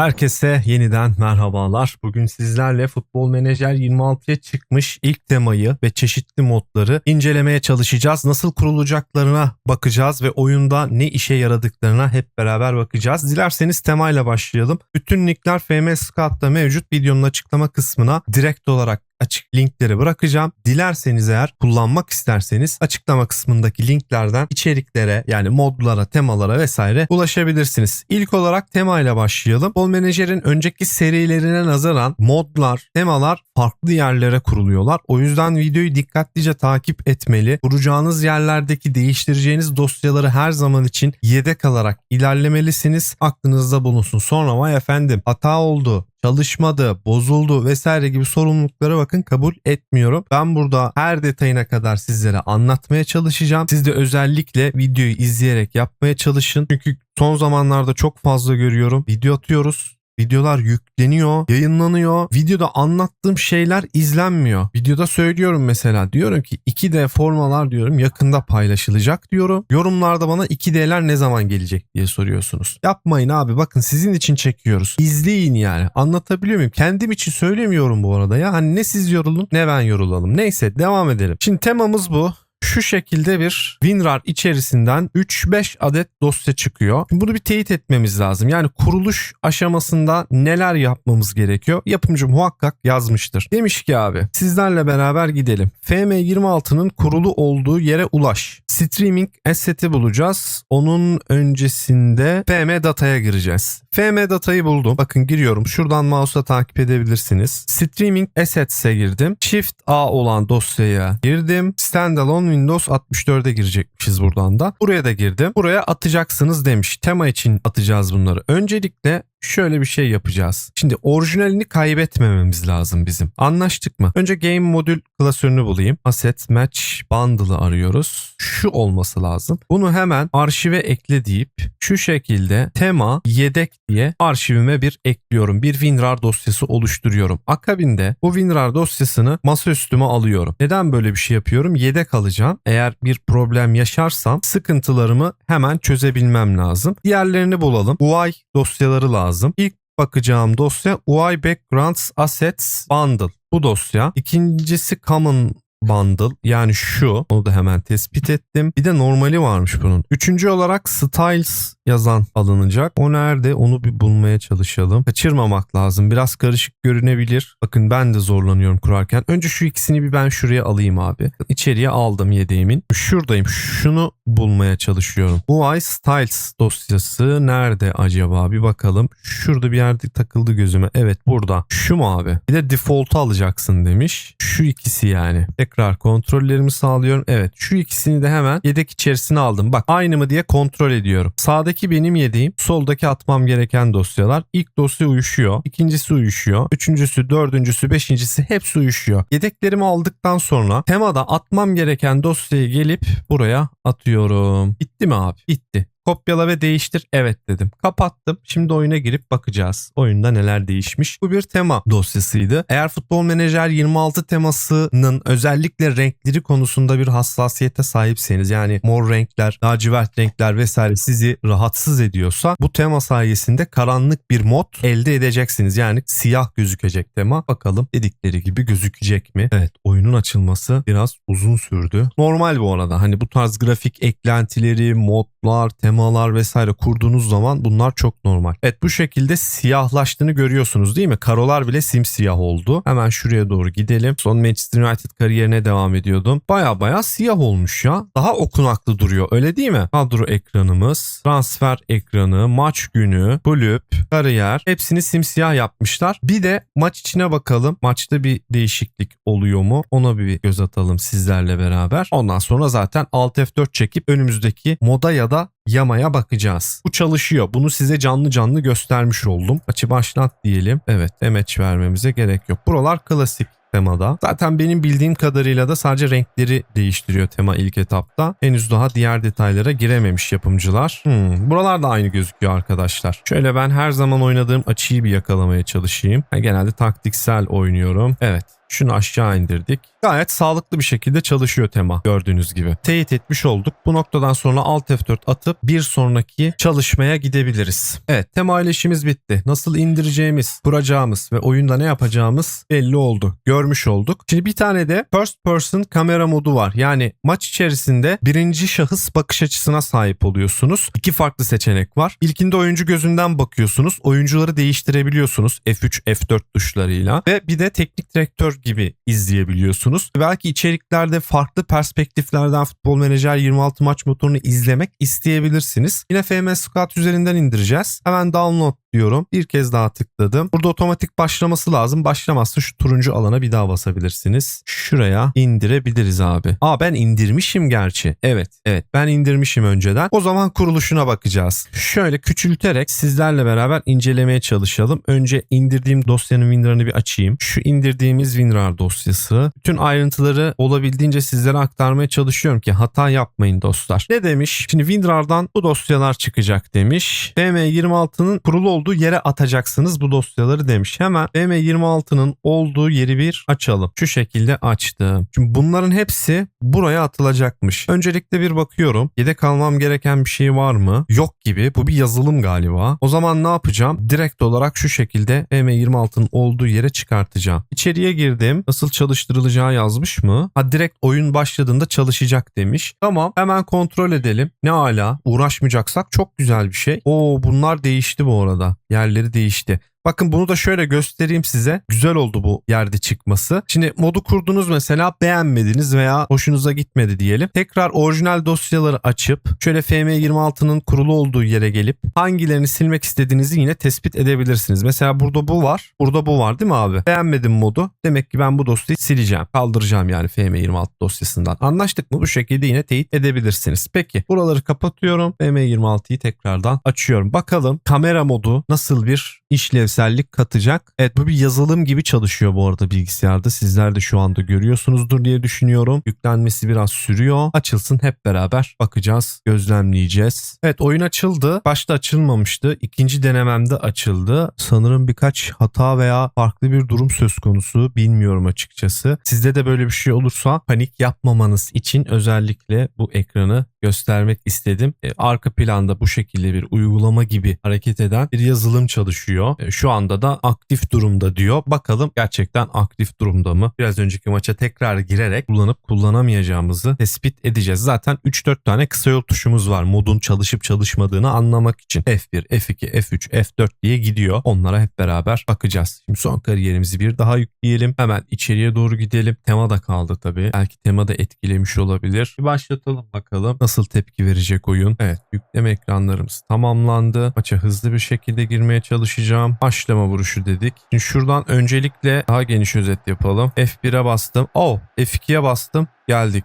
Herkese yeniden merhabalar. Bugün sizlerle Futbol Menajer 26'ya çıkmış ilk temayı ve çeşitli modları incelemeye çalışacağız. Nasıl kurulacaklarına bakacağız ve oyunda ne işe yaradıklarına hep beraber bakacağız. Dilerseniz temayla başlayalım. Bütün linkler FM Scout'ta mevcut. Videonun açıklama kısmına direkt olarak açık linkleri bırakacağım. Dilerseniz eğer kullanmak isterseniz açıklama kısmındaki linklerden içeriklere yani modlara, temalara vesaire ulaşabilirsiniz. İlk olarak temayla başlayalım. Bol Manager'in önceki serilerine nazaran modlar, temalar farklı yerlere kuruluyorlar. O yüzden videoyu dikkatlice takip etmeli. Kuracağınız yerlerdeki değiştireceğiniz dosyaları her zaman için yedek alarak ilerlemelisiniz. Aklınızda bulunsun. Sonra vay efendim hata oldu, çalışmadı, bozuldu vesaire gibi sorumluluklara bakın kabul etmiyorum. Ben burada her detayına kadar sizlere anlatmaya çalışacağım. Siz de özellikle videoyu izleyerek yapmaya çalışın. Çünkü son zamanlarda çok fazla görüyorum. Video atıyoruz. Videolar yükleniyor, yayınlanıyor. Videoda anlattığım şeyler izlenmiyor. Videoda söylüyorum mesela diyorum ki 2D formalar diyorum yakında paylaşılacak diyorum. Yorumlarda bana 2D'ler ne zaman gelecek diye soruyorsunuz. Yapmayın abi bakın sizin için çekiyoruz. İzleyin yani. Anlatabiliyor muyum? Kendim için söylemiyorum bu arada ya. Hani ne siz yorulun ne ben yorulalım. Neyse devam edelim. Şimdi temamız bu şu şekilde bir WinRAR içerisinden 3-5 adet dosya çıkıyor. Bunu bir teyit etmemiz lazım. Yani kuruluş aşamasında neler yapmamız gerekiyor? Yapımcı muhakkak yazmıştır. Demiş ki abi sizlerle beraber gidelim. FM26'nın kurulu olduğu yere ulaş. Streaming asset'i bulacağız. Onun öncesinde FM dataya gireceğiz. FM datayı buldum. Bakın giriyorum. Şuradan mouse'la takip edebilirsiniz. Streaming Assets'e girdim. Shift A olan dosyaya girdim. Standalone Windows 64'e girecekmişiz buradan da. Buraya da girdim. Buraya atacaksınız demiş. Tema için atacağız bunları. Öncelikle şöyle bir şey yapacağız. Şimdi orijinalini kaybetmememiz lazım bizim. Anlaştık mı? Önce game modül klasörünü bulayım. Asset match bundle'ı arıyoruz. Şu olması lazım. Bunu hemen arşive ekle deyip şu şekilde tema yedek diye arşivime bir ekliyorum. Bir WinRAR dosyası oluşturuyorum. Akabinde bu WinRAR dosyasını masaüstüme alıyorum. Neden böyle bir şey yapıyorum? Yedek alacağım. Eğer bir problem yaşarsam sıkıntılarımı hemen çözebilmem lazım. Diğerlerini bulalım. UI dosyaları lazım lazım. İlk bakacağım dosya UI Backgrounds Assets Bundle. Bu dosya. İkincisi Common bundle yani şu onu da hemen tespit ettim. Bir de normali varmış bunun. Üçüncü olarak styles yazan alınacak. O nerede onu bir bulmaya çalışalım. Kaçırmamak lazım. Biraz karışık görünebilir. Bakın ben de zorlanıyorum kurarken. Önce şu ikisini bir ben şuraya alayım abi. İçeriye aldım yedeğimin. Şuradayım. Şunu bulmaya çalışıyorum. UI styles dosyası nerede acaba? Bir bakalım. Şurada bir yerde takıldı gözüme. Evet burada. Şu mu abi? Bir de default'u alacaksın demiş. Şu ikisi yani. Tekrar kontrollerimi sağlıyorum. Evet şu ikisini de hemen yedek içerisine aldım. Bak aynı mı diye kontrol ediyorum. Sağdaki benim yediğim, soldaki atmam gereken dosyalar. İlk dosya uyuşuyor. ikincisi uyuşuyor. Üçüncüsü, dördüncüsü, beşincisi hepsi uyuşuyor. Yedeklerimi aldıktan sonra temada atmam gereken dosyayı gelip buraya atıyorum. Bitti mi abi? Bitti. Kopyala ve değiştir. Evet dedim. Kapattım. Şimdi oyuna girip bakacağız. Oyunda neler değişmiş. Bu bir tema dosyasıydı. Eğer Futbol Menajer 26 temasının özellikle renkleri konusunda bir hassasiyete sahipseniz yani mor renkler, lacivert renkler vesaire sizi rahatsız ediyorsa bu tema sayesinde karanlık bir mod elde edeceksiniz. Yani siyah gözükecek tema. Bakalım dedikleri gibi gözükecek mi? Evet oyunun açılması biraz uzun sürdü. Normal bu arada. Hani bu tarz grafik eklentileri, modlar, tema temalar vesaire kurduğunuz zaman bunlar çok normal. Evet bu şekilde siyahlaştığını görüyorsunuz değil mi? Karolar bile simsiyah oldu. Hemen şuraya doğru gidelim. Son Manchester United kariyerine devam ediyordum. Baya baya siyah olmuş ya. Daha okunaklı duruyor öyle değil mi? Kadro ekranımız, transfer ekranı, maç günü, kulüp, kariyer hepsini simsiyah yapmışlar. Bir de maç içine bakalım. Maçta bir değişiklik oluyor mu? Ona bir göz atalım sizlerle beraber. Ondan sonra zaten Alt F4 çekip önümüzdeki moda ya da yamaya bakacağız. Bu çalışıyor. Bunu size canlı canlı göstermiş oldum. Açı başlat diyelim. Evet demeç vermemize gerek yok. Buralar klasik temada. Zaten benim bildiğim kadarıyla da sadece renkleri değiştiriyor tema ilk etapta. Henüz daha diğer detaylara girememiş yapımcılar. Hmm, buralar da aynı gözüküyor arkadaşlar. Şöyle ben her zaman oynadığım açıyı bir yakalamaya çalışayım. Ben genelde taktiksel oynuyorum. Evet Şunu aşağı indirdik. Gayet sağlıklı bir şekilde çalışıyor tema gördüğünüz gibi. Teyit etmiş olduk. Bu noktadan sonra Alt F4 atıp bir sonraki çalışmaya gidebiliriz. Evet tema ile işimiz bitti. Nasıl indireceğimiz, kuracağımız ve oyunda ne yapacağımız belli oldu. Görmüş olduk. Şimdi bir tane de first person kamera modu var. Yani maç içerisinde birinci şahıs bakış açısına sahip oluyorsunuz. İki farklı seçenek var. İlkinde oyuncu gözünden bakıyorsunuz. Oyuncuları değiştirebiliyorsunuz F3, F4 tuşlarıyla ve bir de teknik direktör gibi izleyebiliyorsunuz. Belki içeriklerde farklı perspektiflerden Futbol Menajer 26 maç motorunu izlemek isteyebilirsiniz. Yine FM Scout üzerinden indireceğiz. Hemen download diyorum. Bir kez daha tıkladım. Burada otomatik başlaması lazım. Başlamazsa şu turuncu alana bir daha basabilirsiniz. Şuraya indirebiliriz abi. Aa ben indirmişim gerçi. Evet. Evet ben indirmişim önceden. O zaman kuruluşuna bakacağız. Şöyle küçülterek sizlerle beraber incelemeye çalışalım. Önce indirdiğim dosyanın WinRAR'ını bir açayım. Şu indirdiğimiz WinRAR dosyası. Bütün ayrıntıları olabildiğince sizlere aktarmaya çalışıyorum ki hata yapmayın dostlar. Ne demiş? Şimdi WinRAR'dan bu dosyalar çıkacak demiş. FM26'nın kurulu olduğu yere atacaksınız bu dosyaları demiş. Hemen FM26'nın olduğu yeri bir açalım. Şu şekilde açtım. Şimdi bunların hepsi buraya atılacakmış. Öncelikle bir bakıyorum. Yedek almam gereken bir şey var mı? Yok gibi. Bu bir yazılım galiba. O zaman ne yapacağım? Direkt olarak şu şekilde FM26'nın olduğu yere çıkartacağım. İçeriye girdim. Nasıl çalıştırılacağı yazmış mı? Ha direkt oyun başladığında çalışacak demiş. Tamam hemen kontrol edelim. Ne ala uğraşmayacaksak çok güzel bir şey. Oo bunlar değişti bu arada. Yerleri değişti. Bakın bunu da şöyle göstereyim size. Güzel oldu bu yerde çıkması. Şimdi modu kurdunuz mesela beğenmediniz veya hoşunuza gitmedi diyelim. Tekrar orijinal dosyaları açıp şöyle FM26'nın kurulu olduğu yere gelip hangilerini silmek istediğinizi yine tespit edebilirsiniz. Mesela burada bu var. Burada bu var değil mi abi? Beğenmedim modu. Demek ki ben bu dosyayı sileceğim. Kaldıracağım yani FM26 dosyasından. Anlaştık mı? Bu şekilde yine teyit edebilirsiniz. Peki buraları kapatıyorum. FM26'yı tekrardan açıyorum. Bakalım kamera modu nasıl bir işlevsellik katacak. Evet bu bir yazılım gibi çalışıyor bu arada bilgisayarda. Sizler de şu anda görüyorsunuzdur diye düşünüyorum. Yüklenmesi biraz sürüyor. Açılsın hep beraber bakacağız, gözlemleyeceğiz. Evet oyun açıldı. Başta açılmamıştı. İkinci denememde açıldı. Sanırım birkaç hata veya farklı bir durum söz konusu. Bilmiyorum açıkçası. Sizde de böyle bir şey olursa panik yapmamanız için özellikle bu ekranı göstermek istedim. E, arka planda bu şekilde bir uygulama gibi hareket eden bir yazılım çalışıyor. E, şu anda da aktif durumda diyor. Bakalım gerçekten aktif durumda mı? Biraz önceki maça tekrar girerek kullanıp kullanamayacağımızı tespit edeceğiz. Zaten 3-4 tane kısa yol tuşumuz var. Modun çalışıp çalışmadığını anlamak için. F1, F2, F3, F4 diye gidiyor. Onlara hep beraber bakacağız. Şimdi son kariyerimizi bir daha yükleyelim. Hemen içeriye doğru gidelim. Tema da kaldı tabii. Belki tema da etkilemiş olabilir. Bir başlatalım bakalım. Nasıl tepki verecek oyun? Evet yükleme ekranlarımız tamamlandı. Maça hızlı bir şekilde girmeye çalışacağım. Başlama vuruşu dedik. Şimdi şuradan öncelikle daha geniş özet yapalım. F1'e bastım. Oh F2'ye bastım. Geldik.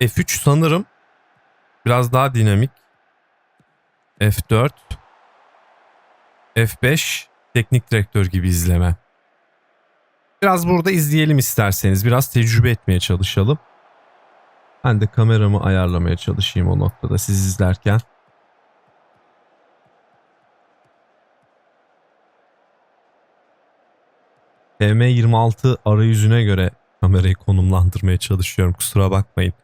F3 sanırım biraz daha dinamik. F4 F5 teknik direktör gibi izleme. Biraz burada izleyelim isterseniz. Biraz tecrübe etmeye çalışalım. Ben de kameramı ayarlamaya çalışayım o noktada siz izlerken. FM26 arayüzüne göre kamerayı konumlandırmaya çalışıyorum kusura bakmayın.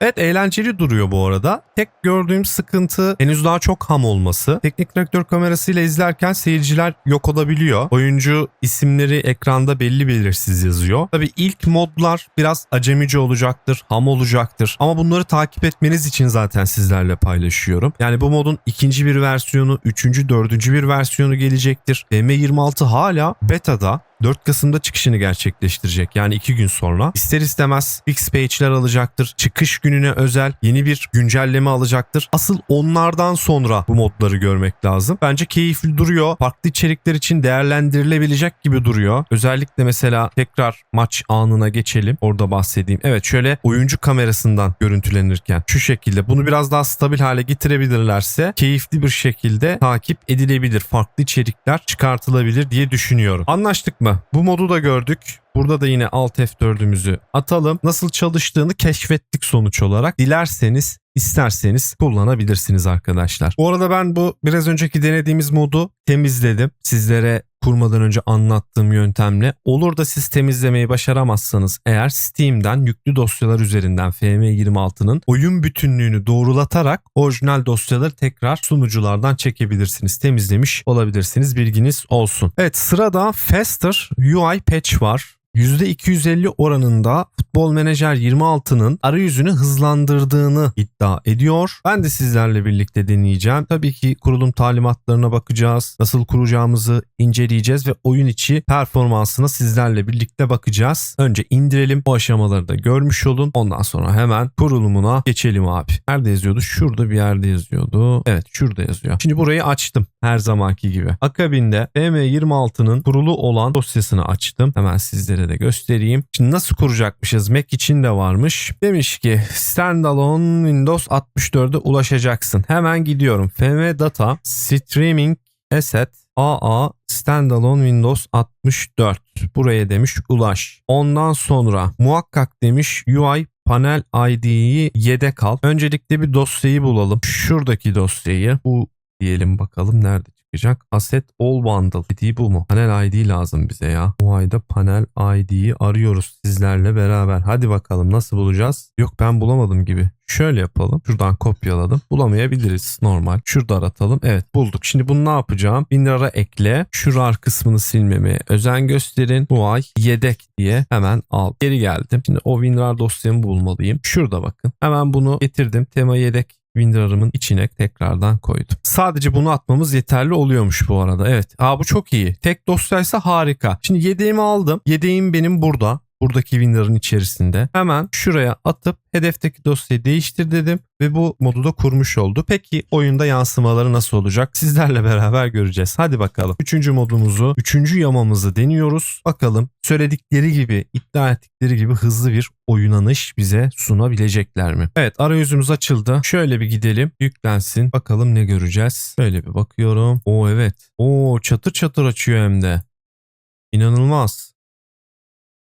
Evet eğlenceli duruyor bu arada. Tek gördüğüm sıkıntı henüz daha çok ham olması. Teknik direktör kamerasıyla izlerken seyirciler yok olabiliyor. Oyuncu isimleri ekranda belli belirsiz yazıyor. Tabi ilk modlar biraz acemici olacaktır, ham olacaktır. Ama bunları takip etmeniz için zaten sizlerle paylaşıyorum. Yani bu modun ikinci bir versiyonu, üçüncü, dördüncü bir versiyonu gelecektir. DM26 hala beta'da 4 Kasım'da çıkışını gerçekleştirecek. Yani 2 gün sonra. İster istemez fix page'ler alacaktır. Çıkış gününe özel yeni bir güncelleme alacaktır. Asıl onlardan sonra bu modları görmek lazım. Bence keyifli duruyor. Farklı içerikler için değerlendirilebilecek gibi duruyor. Özellikle mesela tekrar maç anına geçelim. Orada bahsedeyim. Evet şöyle oyuncu kamerasından görüntülenirken şu şekilde bunu biraz daha stabil hale getirebilirlerse keyifli bir şekilde takip edilebilir. Farklı içerikler çıkartılabilir diye düşünüyorum. Anlaştık mı? Mı? Bu modu da gördük. Burada da yine Alt F4'ümüzü atalım. Nasıl çalıştığını keşfettik sonuç olarak. Dilerseniz isterseniz kullanabilirsiniz arkadaşlar. Bu arada ben bu biraz önceki denediğimiz modu temizledim. Sizlere kurmadan önce anlattığım yöntemle. Olur da siz temizlemeyi başaramazsanız eğer Steam'den yüklü dosyalar üzerinden FM26'nın oyun bütünlüğünü doğrulatarak orijinal dosyaları tekrar sunuculardan çekebilirsiniz. Temizlemiş olabilirsiniz. Bilginiz olsun. Evet sırada Faster UI Patch var. %250 oranında Futbol Menajer 26'nın arayüzünü hızlandırdığını iddia ediyor. Ben de sizlerle birlikte deneyeceğim. Tabii ki kurulum talimatlarına bakacağız. Nasıl kuracağımızı inceleyeceğiz ve oyun içi performansına sizlerle birlikte bakacağız. Önce indirelim. O aşamaları da görmüş olun. Ondan sonra hemen kurulumuna geçelim abi. Nerede yazıyordu? Şurada bir yerde yazıyordu. Evet şurada yazıyor. Şimdi burayı açtım. Her zamanki gibi. Akabinde BM26'nın kurulu olan dosyasını açtım. Hemen sizlere de göstereyim. Şimdi nasıl kuracakmışız? Mac için de varmış. Demiş ki standalone Windows 64'e ulaşacaksın. Hemen gidiyorum. FM Data Streaming Asset AA Standalone Windows 64. Buraya demiş ulaş. Ondan sonra muhakkak demiş UI panel ID'yi yedek al. Öncelikle bir dosyayı bulalım. Şuradaki dosyayı. Bu diyelim bakalım nerede çıkacak. Asset All Bundle. ID bu mu? Panel ID lazım bize ya. Bu ayda panel ID'yi arıyoruz sizlerle beraber. Hadi bakalım nasıl bulacağız? Yok ben bulamadım gibi. Şöyle yapalım. Şuradan kopyaladım. Bulamayabiliriz normal. Şurada aratalım. Evet bulduk. Şimdi bunu ne yapacağım? WinRAR'a ekle. Şu RAR kısmını silmemeye özen gösterin. Bu ay yedek diye hemen al. Geri geldim. Şimdi o WinRAR dosyamı bulmalıyım. Şurada bakın. Hemen bunu getirdim. Tema yedek WinRAR'ımın içine tekrardan koydum. Sadece bunu atmamız yeterli oluyormuş bu arada. Evet. Aa bu çok iyi. Tek dosyaysa harika. Şimdi yedeğimi aldım. Yedeğim benim burada. Buradaki WinRAR'ın içerisinde. Hemen şuraya atıp hedefteki dosyayı değiştir dedim ve bu modu da kurmuş oldu. Peki oyunda yansımaları nasıl olacak? Sizlerle beraber göreceğiz. Hadi bakalım. Üçüncü modumuzu, üçüncü yamamızı deniyoruz. Bakalım söyledikleri gibi, iddia ettikleri gibi hızlı bir oynanış bize sunabilecekler mi? Evet arayüzümüz açıldı. Şöyle bir gidelim. Yüklensin. Bakalım ne göreceğiz. Şöyle bir bakıyorum. Oo evet. Oo çatır çatır açıyor hem de. İnanılmaz.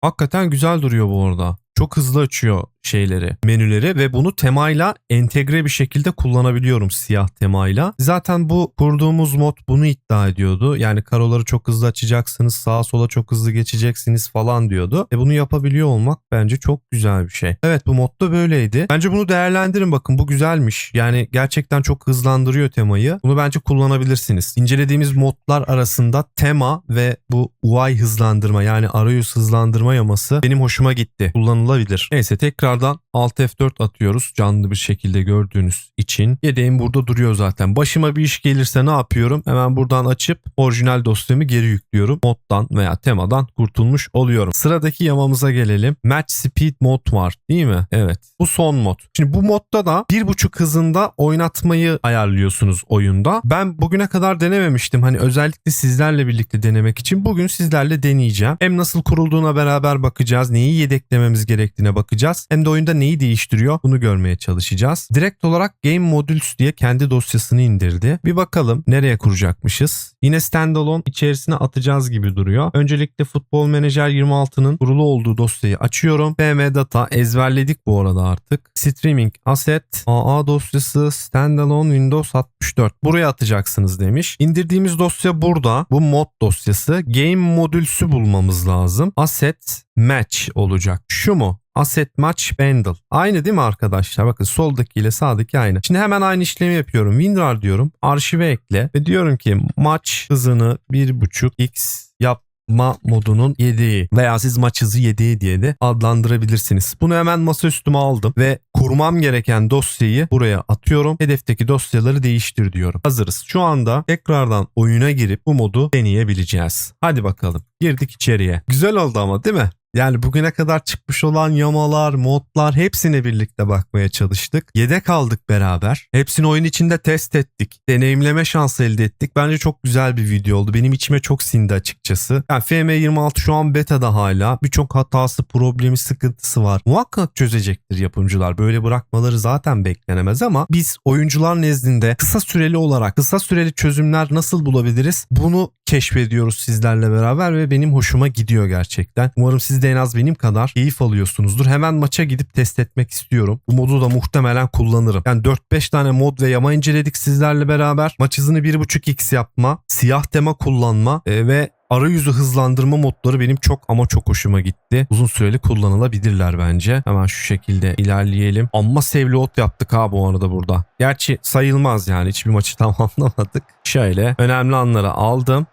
Hakikaten güzel duruyor bu arada. Çok hızlı açıyor şeyleri, menüleri ve bunu temayla entegre bir şekilde kullanabiliyorum siyah temayla. Zaten bu kurduğumuz mod bunu iddia ediyordu. Yani karoları çok hızlı açacaksınız, sağa sola çok hızlı geçeceksiniz falan diyordu. E bunu yapabiliyor olmak bence çok güzel bir şey. Evet bu mod da böyleydi. Bence bunu değerlendirin bakın bu güzelmiş. Yani gerçekten çok hızlandırıyor temayı. Bunu bence kullanabilirsiniz. İncelediğimiz modlar arasında tema ve bu UI hızlandırma yani arayüz hızlandırma yaması benim hoşuma gitti. Kullanılabilir. Neyse tekrar tekrardan Alt F4 atıyoruz canlı bir şekilde gördüğünüz için. Yedeğim burada duruyor zaten. Başıma bir iş gelirse ne yapıyorum? Hemen buradan açıp orijinal dosyamı geri yüklüyorum. Moddan veya temadan kurtulmuş oluyorum. Sıradaki yamamıza gelelim. Match Speed mod var değil mi? Evet. Bu son mod. Şimdi bu modda da 1.5 hızında oynatmayı ayarlıyorsunuz oyunda. Ben bugüne kadar denememiştim. Hani özellikle sizlerle birlikte denemek için bugün sizlerle deneyeceğim. Hem nasıl kurulduğuna beraber bakacağız. Neyi yedeklememiz gerektiğine bakacağız. Hem de oyunda neyi değiştiriyor bunu görmeye çalışacağız. Direkt olarak Game Modules diye kendi dosyasını indirdi. Bir bakalım nereye kuracakmışız. Yine standalone içerisine atacağız gibi duruyor. Öncelikle Futbol Manager 26'nın kurulu olduğu dosyayı açıyorum. BM Data ezberledik bu arada artık. Streaming Asset AA dosyası Standalone Windows 64. Buraya atacaksınız demiş. İndirdiğimiz dosya burada. Bu mod dosyası. Game Modüls'ü bulmamız lazım. Asset Match olacak. Şu mu? Asset Match Bundle. Aynı değil mi arkadaşlar? Bakın soldaki ile sağdaki aynı. Şimdi hemen aynı işlemi yapıyorum. WinRAR diyorum. Arşive ekle ve diyorum ki maç hızını 1.5x yap ma modunun yedeği veya siz maç hızı yedeği diye de adlandırabilirsiniz. Bunu hemen masa üstüme aldım ve kurmam gereken dosyayı buraya atıyorum. Hedefteki dosyaları değiştir diyorum. Hazırız. Şu anda tekrardan oyuna girip bu modu deneyebileceğiz. Hadi bakalım. Girdik içeriye. Güzel oldu ama değil mi? Yani bugüne kadar çıkmış olan yamalar, modlar hepsine birlikte bakmaya çalıştık. Yedek aldık beraber. Hepsini oyun içinde test ettik. Deneyimleme şansı elde ettik. Bence çok güzel bir video oldu. Benim içime çok sindi açıkçası. Yani FM26 şu an beta'da hala. Birçok hatası, problemi, sıkıntısı var. Muhakkak çözecektir yapımcılar. Böyle bırakmaları zaten beklenemez ama biz oyuncular nezdinde kısa süreli olarak kısa süreli çözümler nasıl bulabiliriz? Bunu keşfediyoruz sizlerle beraber ve benim hoşuma gidiyor gerçekten. Umarım siz de en az benim kadar keyif alıyorsunuzdur. Hemen maça gidip test etmek istiyorum. Bu modu da muhtemelen kullanırım. Yani 4-5 tane mod ve yama inceledik sizlerle beraber. Maç hızını 1.5x yapma, siyah tema kullanma e, ve arayüzü hızlandırma modları benim çok ama çok hoşuma gitti. Uzun süreli kullanılabilirler bence. Hemen şu şekilde ilerleyelim. Amma sevli ot yaptık ha bu arada burada. Gerçi sayılmaz yani hiçbir maçı tamamlamadık. Şöyle önemli anları aldım.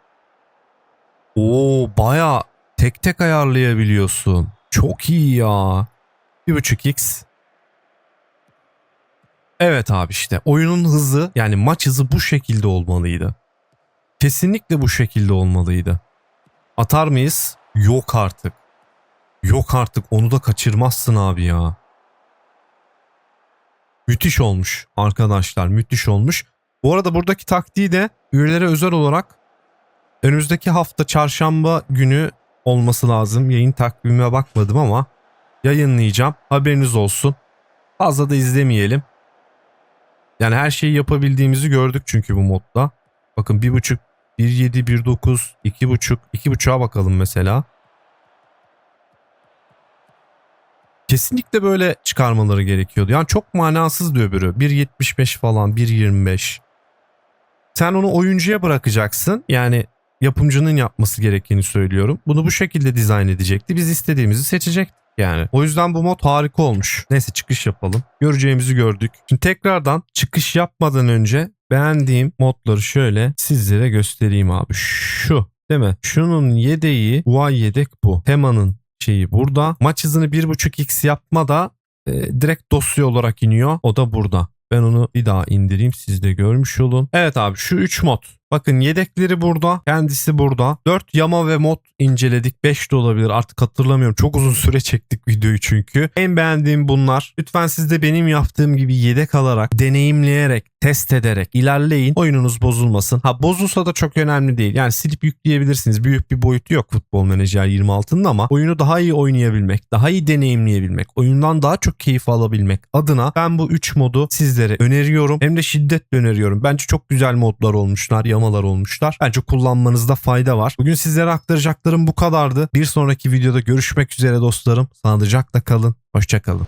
Oo baya tek tek ayarlayabiliyorsun. Çok iyi ya. 1.5x. Evet abi işte oyunun hızı yani maç hızı bu şekilde olmalıydı. Kesinlikle bu şekilde olmalıydı. Atar mıyız? Yok artık. Yok artık onu da kaçırmazsın abi ya. Müthiş olmuş arkadaşlar müthiş olmuş. Bu arada buradaki taktiği de üyelere özel olarak önümüzdeki hafta çarşamba günü olması lazım. Yayın takvimime bakmadım ama yayınlayacağım. Haberiniz olsun. Fazla da izlemeyelim. Yani her şeyi yapabildiğimizi gördük çünkü bu modda. Bakın 1.5, 1.7, 1.9, 2.5, 2.5'a bakalım mesela. Kesinlikle böyle çıkarmaları gerekiyordu. Yani çok manasız diyor öbürü. 1.75 falan, 1.25. Sen onu oyuncuya bırakacaksın. Yani yapımcının yapması gerektiğini söylüyorum. Bunu bu şekilde dizayn edecekti. Biz istediğimizi seçecektik yani. O yüzden bu mod harika olmuş. Neyse çıkış yapalım. Göreceğimizi gördük. Şimdi tekrardan çıkış yapmadan önce beğendiğim modları şöyle sizlere göstereyim abi. Şu değil mi? Şunun yedeği UI yedek bu. Tema'nın şeyi burada. Maç hızını 1.5x yapma da e, direkt dosya olarak iniyor. O da burada. Ben onu bir daha indireyim siz de görmüş olun. Evet abi şu 3 mod. Bakın yedekleri burada. Kendisi burada. 4 yama ve mod inceledik. 5 de olabilir artık hatırlamıyorum. Çok uzun süre çektik videoyu çünkü. En beğendiğim bunlar. Lütfen siz de benim yaptığım gibi yedek alarak, deneyimleyerek, test ederek ilerleyin. Oyununuz bozulmasın. Ha bozulsa da çok önemli değil. Yani silip yükleyebilirsiniz. Büyük bir boyutu yok Futbol Menajer 26'nın ama oyunu daha iyi oynayabilmek, daha iyi deneyimleyebilmek, oyundan daha çok keyif alabilmek adına ben bu 3 modu sizlere öneriyorum. Hem de şiddetle öneriyorum. Bence çok güzel modlar olmuşlar, yamalar olmuşlar. Bence kullanmanızda fayda var. Bugün sizlere aktaracaklarım bu kadardı. Bir sonraki videoda görüşmek üzere dostlarım. Sağlıcakla kalın. Hoşçakalın.